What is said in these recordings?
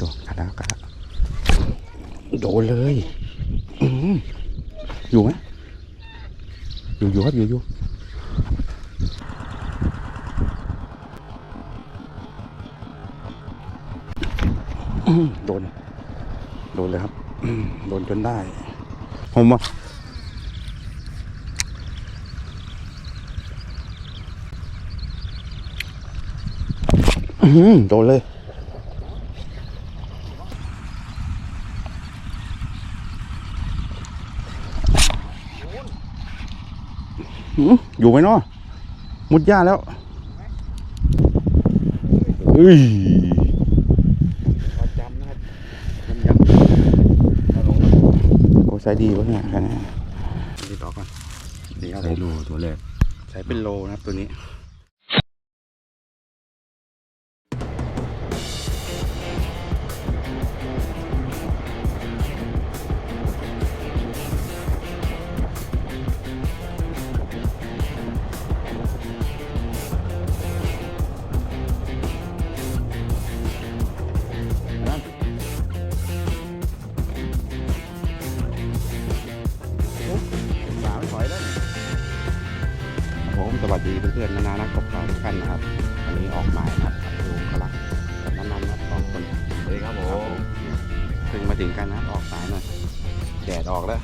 ตัวกัดแล้วกัดแล้วโดนเลยอยู่ไหมอยู่อยู่ครับอยู่อยู่โดน โดนเลยครับ โดนจนได้ ผมว่าอื้อหือ โดนเลยหืมอยู่ไหมเนาะมุดหญ้าแล้วเอ้ยประจำนะครับมันยังโอ้ใส่ดีวะเนี่ยแค่นี้ดีต่อก่อนดีครับใช้ผมรูตัวแรกใส่เป็นโลนะครับตัวนี้ ถึงกันนะออกสายหน่อยแดดออกแล้ว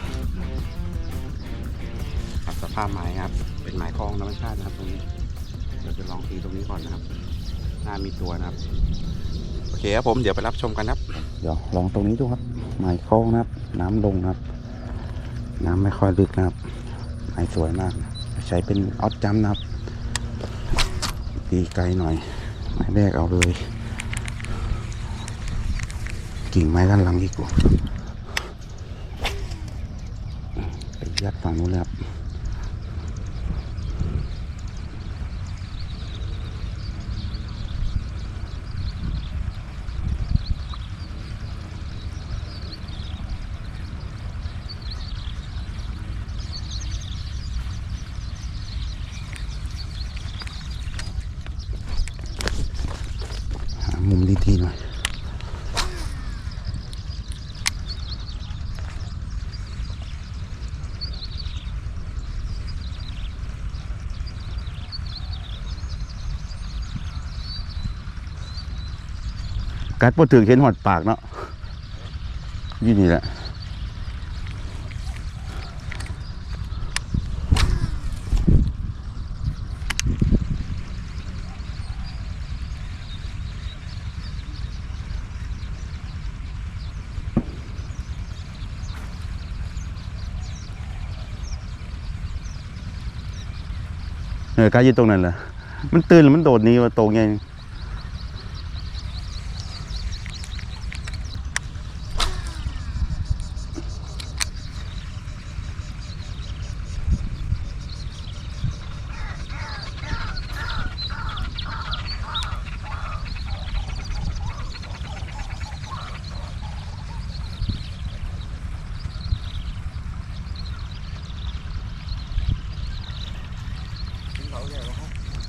ครับสภาพหมายครับ เป็นหมายคลองธรรมชาตินะครับ ตรงนี้เดี๋ยวจะลองทีตรงนี้ก่อนนะครับน่ามีตัวนะครับโอเคครับผมเดี๋ยวไปรับชมกันครับ เดี๋ยวลองตรงนี้ดูครับหมายคลองนะครับ น้ำลงนะครับ น้ำไม่ค่อยลึกนะครับหมายสวยมาก ใช้เป็นออดจัมนะครับตีไกลหน่อยหมายแรกเอาเลย กิ่งไม้ด้านหลังดีกว่าไปยัดฝั่งนู้นเลยครับหามุมดีๆหน่อย กัดพอถึงเห็นหอดปากเนาะยี่นี่แหละเออกายยืนตรงนั้นแหละมันตื่นแล้วมันโดดหนี้ว่าโตไง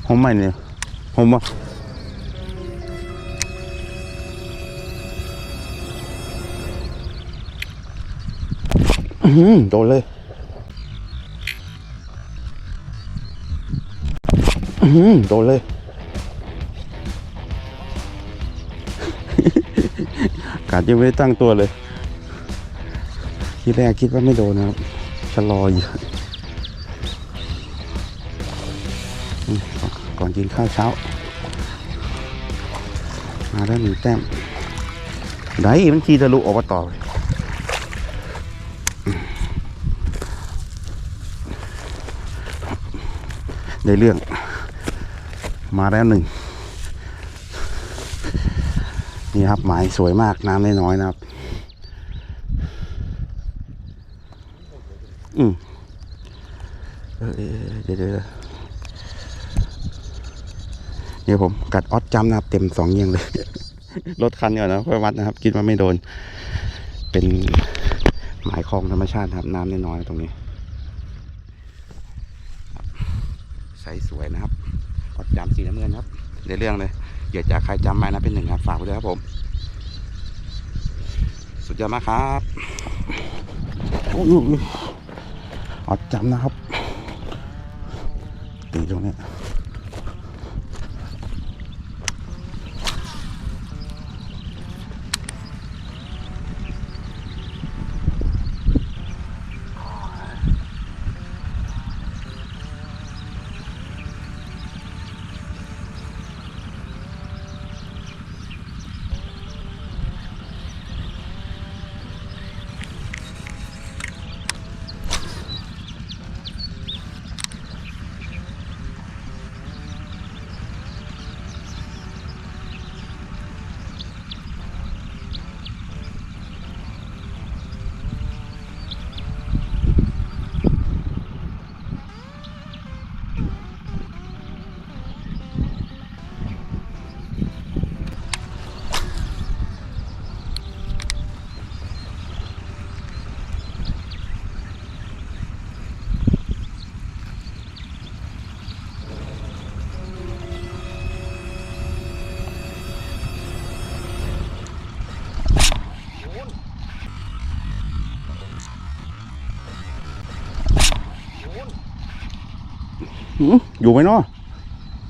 ผมไม่เนี่ยผมว่าอื้อหือโดนเลยอื้อหือโดนเลย กาดยังไม่ได้ตั้งตัวเลย ทีแรกคิดว่าไม่โดนนะครับชะลออยู่ กินข้าวเช้า มาแล้วหนึ่งแต้ม ได้มันขี่ทะลุออกมาต่อเลยได้เรื่อง มาแล้วหนึ่ง นี่ครับหมายสวยมากน้ำน้อยๆนะครับ อืมเดี๋ยวเดี๋ยว เดี๋ยวเดี๋ยวผมกัดออดจำนะครับเต็มสองเยี่ยงเลยรถคันก่อนนะเพื่อวัดนะครับ คิดว่าไม่โดน เป็นหมายคลองธรรมชาตินะครับ น้ำน้อยๆตรงนี้ครับใสสวยนะครับออดจำสีน้ำเงินครับเดี๋ยวเรื่องเลยเหยื่อจากใครจำไว้นะเป็นหนึ่งครับฝากไว้ด้วยครับผม สุดยอดมากครับโอ้ยเอาจำนะครับตีตรงเนี้ อยู่ไหมเนาะ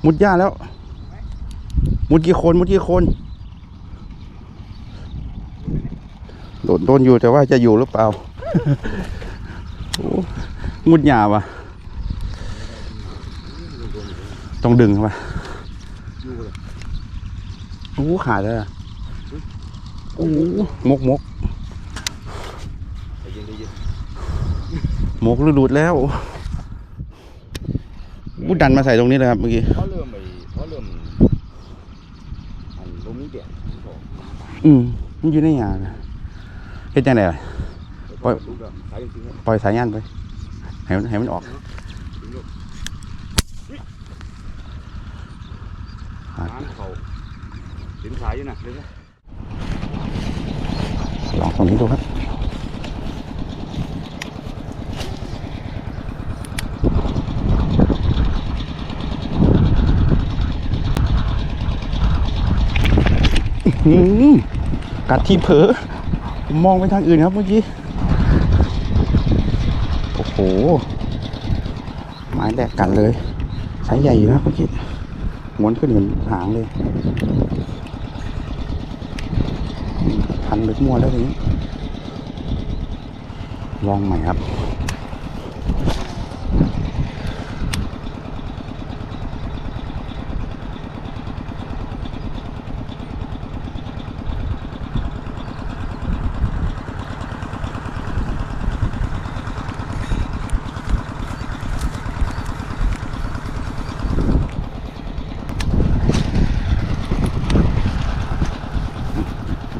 มุดหญ้าแล้ว มุดกี่คนมุดกี่คนโดนโดนอยู่แต่ว่าจะอยู่หรือเปล่าโอ้มุดหญ้าวะต้องดึงเข้ามาโอ้ขาดเลยอะโอ้มกมกมกหรือหลุดแล้ว มุดดันมาใส่ตรงนี้เลยครับเมื่อกี้เพราะเริ่มไปเพราะเริ่มอันลมนี้เดียดที่บอกอืมมันอยู่ในหยานะเฮ็ดจังไดล่ะปล่อยลูกอะสายจริงๆอะปล่อยสายยานไปให้มันให้มันออกถึงลูกอะน้ำเขาถึงสายอยู่นะเร็วนะลองตรงนี้ดูครับ อื้อหือกัดที่เผลอผมมองไปทางอื่นครับเมื่อกี้ โอ้โห ไม้แดกกันเลยสายใหญ่อยู่นะเมื่อกี้ม้วนขึ้นเหมือนหางเลย พันลึกมัวแล้วทีนี้ ลองใหม่ครับ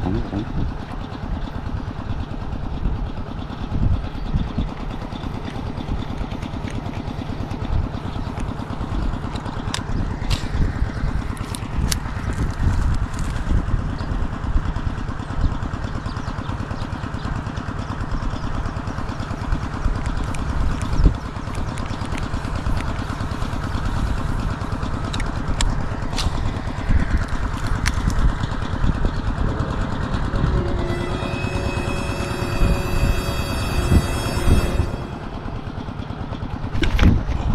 ของของ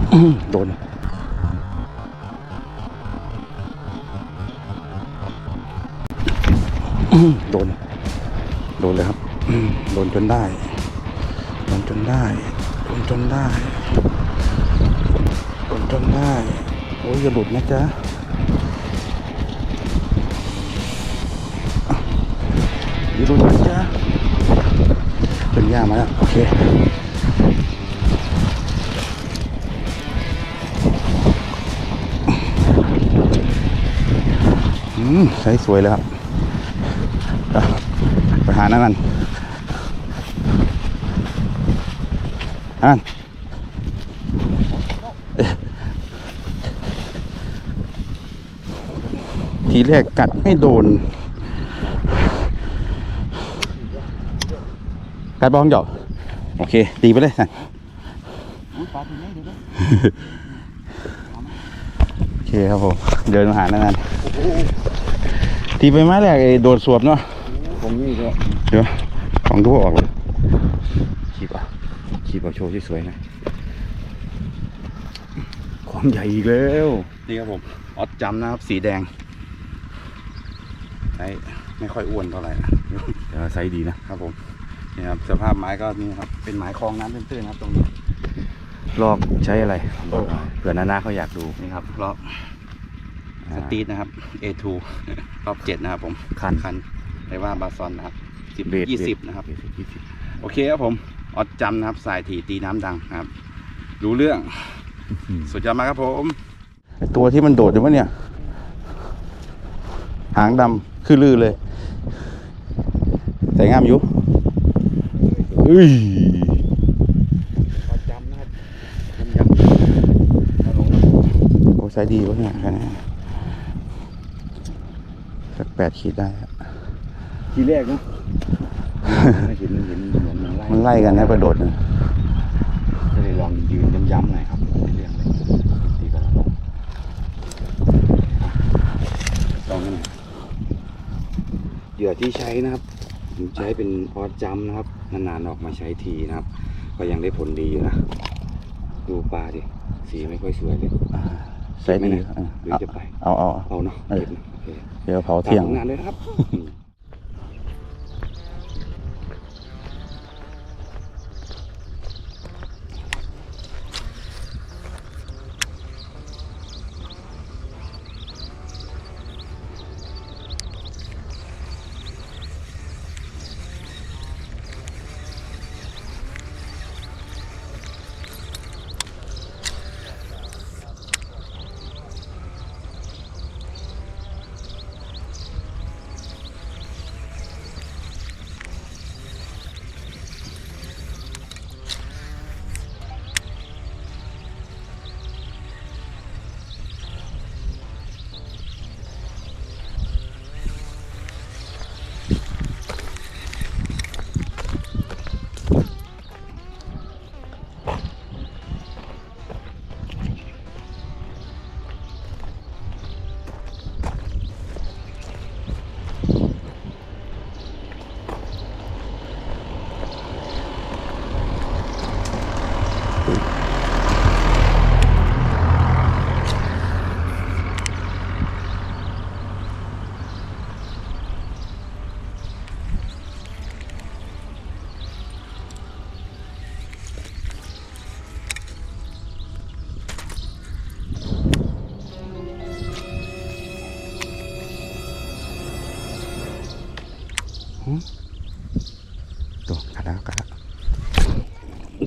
อื้อ โดนโดน โดนเลยครับ โดนจนได้ โดนจนได้ โดนจนได้ โดนจนได้ โอ้ยอย่าหลุดนะจ๊ะอะอย่าหลุดนะจ๊ะเป็นย่ามาแล้ว โอเค ใช้สวยเลยครับ ไปหานั่นนั่นนั่นทีแรกกัดไม่โดน กัดบ้องเหยาโอเค ตีไปเลยสั่นโอเคครับผม เดินมาหานั่น ตีไปไม้แรกไอ้โดดสวบเนาะผมนี่ก็เดี๋ยวของดูออกเลยชีบอะชีบเอาโชว์สวยๆนะความใหญ่อีกแล้วนี่ครับผมออดจำนะครับสีแดงไอ้ไม่ค่อยอ้วนเท่าไหร่นะแต่ว่าไซส์ดีนะครับผมนี่ครับสภาพไม้ก็นี่ครับเป็นไม้คลองน้ำตื้นๆนะครับตรงนี้ลอกใช้อะไรบอกหน่อยเผื่อนานาเขาอยากดูนี่ครับรอบ สตรีทนะครับ A2 รอบเจ็ดนะครับผมคัน คันเรียกว่าบาซอนนะครับสิบเบสยี่สิบเบสนะครับยี่สิบโอเคครับผมออดจำนะครับ สายถีตีน้ำดังนะครับ รู้เรื่อง สุดยอดมากครับผมตัวที่มันโดดอยู่วะเนี่ย หางดำคือลือเลยใส่งามอยู่เอ้ยจำนะครับมันยังถ้าลงโอ้ใส่ดีวะเนี่ยแค่นี้ สักแปดขีดได้ครับ ทีแรกนะเห็นเห็นเหมือนมันไล่มันไล่กันนะกระโดดเนี่ยก็เลยลองยืนย้ำๆหน่อยครับไม่เรื่องเลยตีกันแล้วลงลองกันหน่อยเหยื่อที่ใช้นะครับผมใช้เป็นออดจัมนะครับ นานๆออกมาใช้ทีนะครับ ก็ยังได้ผลดีอยู่นะ ดูปลาดิ สีไม่ค่อยสวยเลย ใส่ดีหรือจะไปเอาเอาเอาเอาเนาะเออเก็บนะโอเคเดี๋ยวเผาเที่ยงตามผลงานเลยนะครับ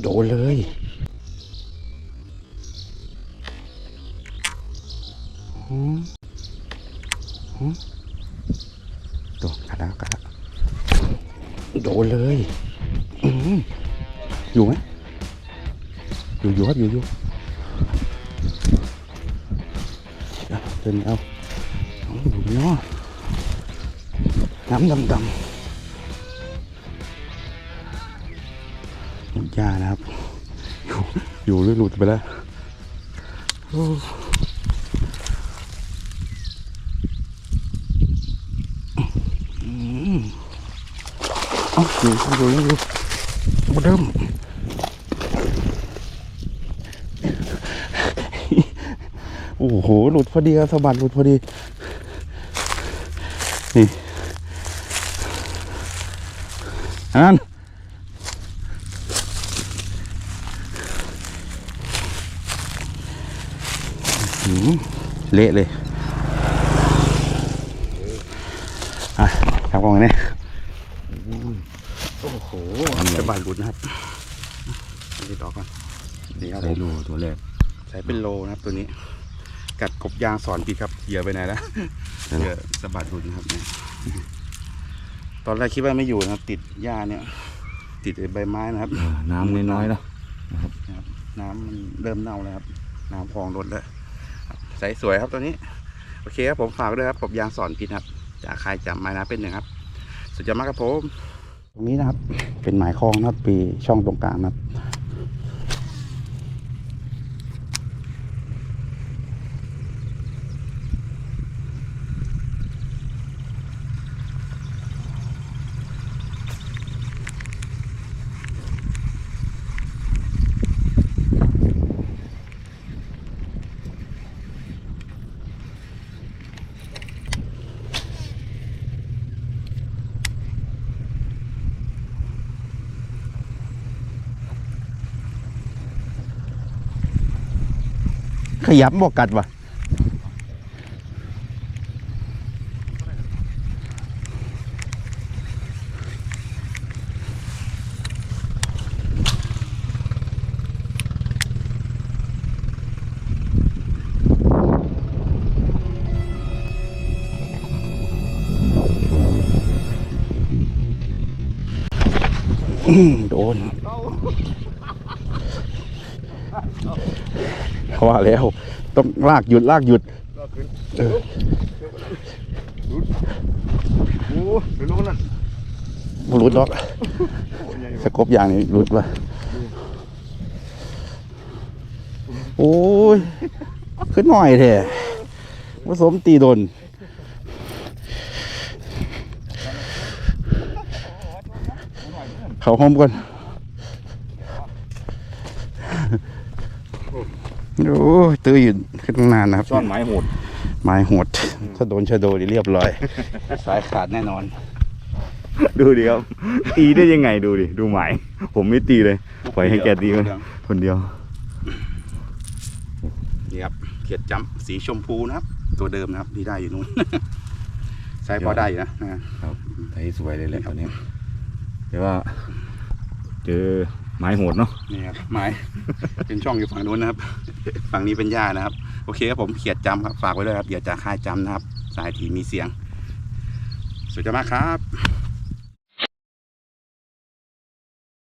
โดนเลย หืมหืมตัวกัดแล้วกัดแล้วโดนเลยอืมอยู่ไหมอยู่อยู่ครับอยู่อยู่เดี๋ยวเดินเอาเอาอยู่เนาะน้ำดำดำ หญ้านะครับ อยู่อยู่หรือหลุดไปแล้วโอ้อืมเอาอยู่อยู่อยู่อยู่บเดิมโอ้โห หลุดพอดีครับสะบัดหลุดพอดี นี่ อันนั้น หืม เละเลยอะทำกล้องนี้โอ้โหจะบาดหลุดนะครับดีต่อก่อนนี่ครับไซผมส์โลตัวแรกใช้เป็นโลนะครับตัวนี้ กัดกบยางสอนผิดครับเหยื่อไปไหนแล้วเหยื่อสะบัดหลุดนะครับเนี่ยตอนแรกคิดว่าไม่อยู่นะครับติดหญ้าเนี่ย ติดไอ้ใบไม้นะครับเออน้ำน้อยๆเนาะนะครับน้ำมันเริ่มเน่าแล้วครับ น้ำคลองลดแล้วครับใสสวยครับตัวนี้ โอเคครับผมฝากด้วยครับผมยางสอนพินครับจากใครจำไม้นะเป็นหนึ่งครับ สุดยอดมากครับผมตรงนี้นะครับเป็นหมายคลองนะครับปีช่องตรงกลางนะครับ ยับบอกกัดวะโดน ว่าแล้ว ต้องลากหยุดลากหยุดเออโอ้ไปรู้นั่นบ่รุดหรอกสกบอย่างนี้รุดว่ะโอ้ย ขึ้นหน่อยแท้ผสมตีโดนเขาห้อมก่อน โอ้ยตื้ออยู่ขึ้นตั้งนานนะครับ ซ่อนไม้โหด ไม้โหด ถ้าโดนชะโดนี่เรียบร้อย สายขาดแน่นอน ดูดิครับ ตีได้ยังไงดูดิ ดูหมาย ผมไม่ตีเลยปล่อยให้แกตีมันคนเดียว นี่ครับ เขียดจำสีชมพูนะครับ ตัวเดิมนะครับที่ได้อยู่นู้นใช้พอได้อยู่นะนะไอ้สวยเลยแหละตอนนี้แต่ว่า เจอ ไม้โหดเนาะนี่ครับไม้ เป็นช่องอยู่ฝั่งนู้นนะครับ ฝั่งนี้เป็นหญ้านะครับ โอเคครับผมเขียดจำครับฝากไว้ด้วยครับอย่าจะค่ายจำนะครับ สายทีมีเสียง สุดยอดมากครับ